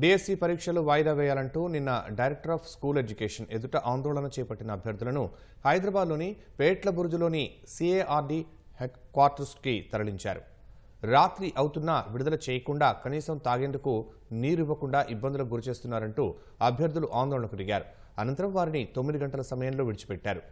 DSC పరీక్షలు వాయిదా వేయాలంటూ నిన్న డైరెక్టర్ ఆఫ్ స్కూల్ ఎడ్యుకేషన్ ఎదుట ఆందోళన చేపట్టిన అభ్యర్థులను హైదరాబాద్లోని పేట్ల బురుజులోని సిఏఆర్డి హెడ్ క్వార్టర్స్కి తరలించారు. రాత్రి అవుతున్నా విడుదల చేయకుండా కనీసం తాగేందుకు నీరు ఇవ్వకుండా ఇబ్బందులకు గురిచేస్తున్నారంటూ అభ్యర్థులు ఆందోళనకు దిగారు. అనంతరం వారిని తొమ్మిది గంటల సమయంలో విడిచిపెట్టారు.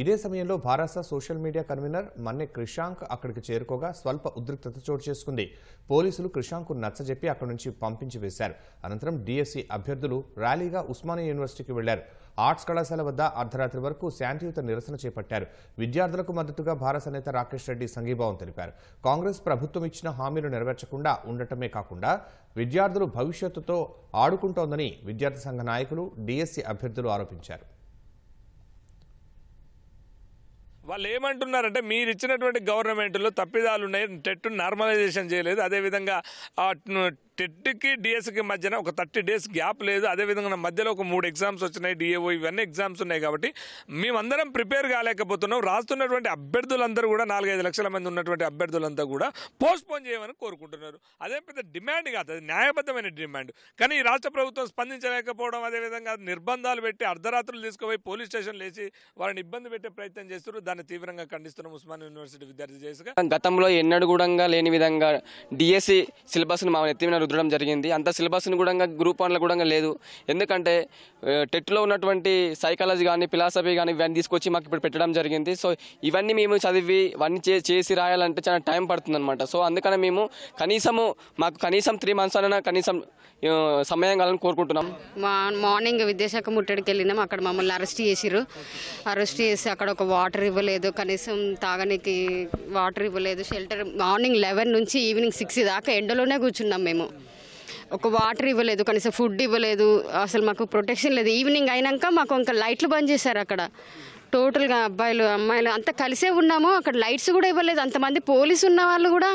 ఇదే సమయంలో Bharasa social media convener Manne Krishank అక్కడికి చేరుకోగా స్వల్ప ఉద్రిక్తత చోటు చేసుకుంది. పోలీసులు క్రిషాంక్ నచ్చజెప్పి అక్కడి నుంచి పంపించి వేశారు. అనంతరం డిఎస్సి అభ్యర్థులు ర్యాలీగా ఉస్మానియా యూనివర్సిటీకి వెళ్ళారు. ఆర్ట్స్ కళాశాల వద్ద అర్ధరాత్రి వరకు శాంతియుత నిరసన చేపట్టారు. విద్యార్థులకు మద్దతుగా భారత నేత రాకేష్ రెడ్డి సంఘీభావం తెలిపారు. కాంగ్రెస్ ప్రభుత్వం ఇచ్చిన హామీలు నెరవేర్చకుండా ఉండటమే కాకుండా విద్యార్థులు భవిష్యత్తుతో ఆడుకుంటోందని విద్యార్థి సంఘ నాయకులు డిఎస్సి అభ్యర్థులు ఆరోపించారు. వాళ్ళు ఏమంటున్నారంటే మీరు ఇచ్చినటువంటి గవర్నమెంట్లో తప్పిదాలు ఉన్నాయి టెట్ నార్మలైజేషన్ చేయలేదు. అదేవిధంగా టెట్కి డిఎస్కి మధ్యన ఒక థర్టీ డేస్ గ్యాప్ లేదు. అదేవిధంగా మధ్యలో ఒక మూడు ఎగ్జామ్స్ వచ్చినాయి డిఏఓ ఇవన్నీ ఎగ్జామ్స్ ఉన్నాయి కాబట్టి మేమందరం ప్రిపేర్ కాలేకపోతున్నాం. రాస్తున్నటువంటి అభ్యర్థులందరూ కూడా నాలుగైదు లక్షల మంది ఉన్నటువంటి అభ్యర్థులంతా కూడా పోస్ట్ పోన్ చేయమని కోరుకుంటున్నారు. అదే పెద్ద డిమాండ్ కాదు అది న్యాయబద్ధమైన డిమాండ్. కానీ ఈ రాష్ట్ర ప్రభుత్వం స్పందించలేకపోవడం అదేవిధంగా నిర్బంధాలు పెట్టి అర్ధరాత్రులు తీసుకుపోయి పోలీస్ స్టేషన్ లేచి వారిని ఇబ్బంది పెట్టే ప్రయత్నం చేస్తున్నారు. దాన్ని తీవ్రంగా ఖండిస్తున్నాం ఉస్మాన్ యూనివర్సిటీ విద్యార్థి చేసిగా గతంలో ఎన్నడూ కూడా లేని విధంగా డిఎస్సి సిలబస్ను మా ఎత్తి రుద్దడం జరిగింది. అంత సిలబస్ని కూడా గ్రూప్ వన్లో కూడా లేదు. ఎందుకంటే టెట్లో ఉన్నటువంటి సైకాలజీ కానీ ఫిలాసఫీ కానీ ఇవన్నీ తీసుకొచ్చి మాకు ఇప్పుడు పెట్టడం జరిగింది. సో ఇవన్నీ మేము చదివి ఇవన్నీ చే చేసి రాయాలంటే చాలా టైం పడుతుందన్నమాట. సో అందుకని మేము కనీసము మాకు కనీసం త్రీ మంత్స్ అయినా కనీసం సమయం కావాలని కోరుకుంటున్నాం. మా మార్నింగ్ విద్యాశాఖ ముట్టడికి వెళ్ళినాం. అక్కడ మమ్మల్ని అరెస్ట్ చేసిరు అరెస్ట్ చేసి అక్కడ ఒక వాటర్ ఇవ్వలేదు. కనీసం తాగడానికి వాటర్ ఇవ్వలేదు. షెల్టర్ మార్నింగ్ లెవెన్ నుంచి ఈవినింగ్ సిక్స్ దాకా ఎండలోనే కూర్చున్నాం మేము. ఒక వాటర్ ఇవ్వలేదు కనీసం ఫుడ్ ఇవ్వలేదు అసలు మాకు ప్రొటెక్షన్ లేదు. ఈవినింగ్ అయినాక మాకు ఇంకా లైట్లు బంద్ చేశారు అక్కడ. టోటల్గా అబ్బాయిలు అమ్మాయిలు అంతా కలిసే ఉన్నాము. అక్కడ లైట్స్ కూడా ఇవ్వలేదు. అంతమంది పోలీసు ఉన్న వాళ్ళు కూడా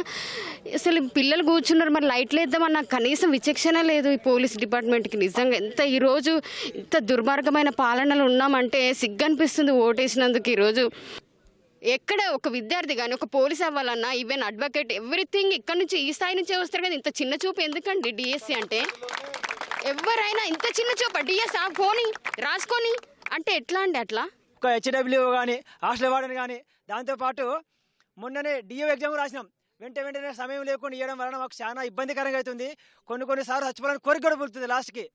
అసలు పిల్లలు కూర్చున్నారు. మరి లైట్లు వేద్దామన్న కనీసం విచక్షణ లేదు ఈ పోలీస్ డిపార్ట్మెంట్కి నిజంగా ఎంత ఈరోజు ఇంత దుర్మార్గమైన పాలనలు ఉన్నామంటే సిగ్గనిపిస్తుంది ఓటేసినందుకు ఈరోజు ఎక్కడ ఒక విద్యార్థి కానీ ఒక పోలీస్ అవ్వాలన్నా ఈవెన్ అడ్వకేట్ ఎవ్రీథింగ్ ఇక్కడ నుంచి ఈ స్థాయి నుంచే వస్తారు కదా ఇంత చిన్న చూపు ఎందుకండి డిఎస్సి అంటే? ఎవరైనా ఇంత చిన్న చూప? డిఎస్ పోని రాసుకొని అంటే ఎట్లా అండి అట్లా? ఒక హెచ్డబ్ల్యూ కానీ హాస్టల్ వార్డెన్ కానీ దాంతోపాటు మొన్ననే డిఓ ఎగ్జామ్ రాసినాం. వెంట వెంటనే సమయం లేకుండా ఇవ్వడం వలన మాకు చాలా ఇబ్బందికరంగా అవుతుంది. కొన్ని కొన్ని సార్లు చచ్చిపోవాలని కోరిక కూడా పుడుతుంది లాస్ట్కి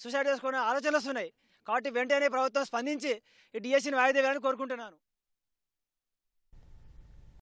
సూసైడ్ చేసుకునే ఆలోచనలు వస్తున్నాయి. కాబట్టి వెంటనే ప్రభుత్వం స్పందించి ఈ డిఎస్సిని వాయిదా వేయాలని కోరుకుంటున్నాను.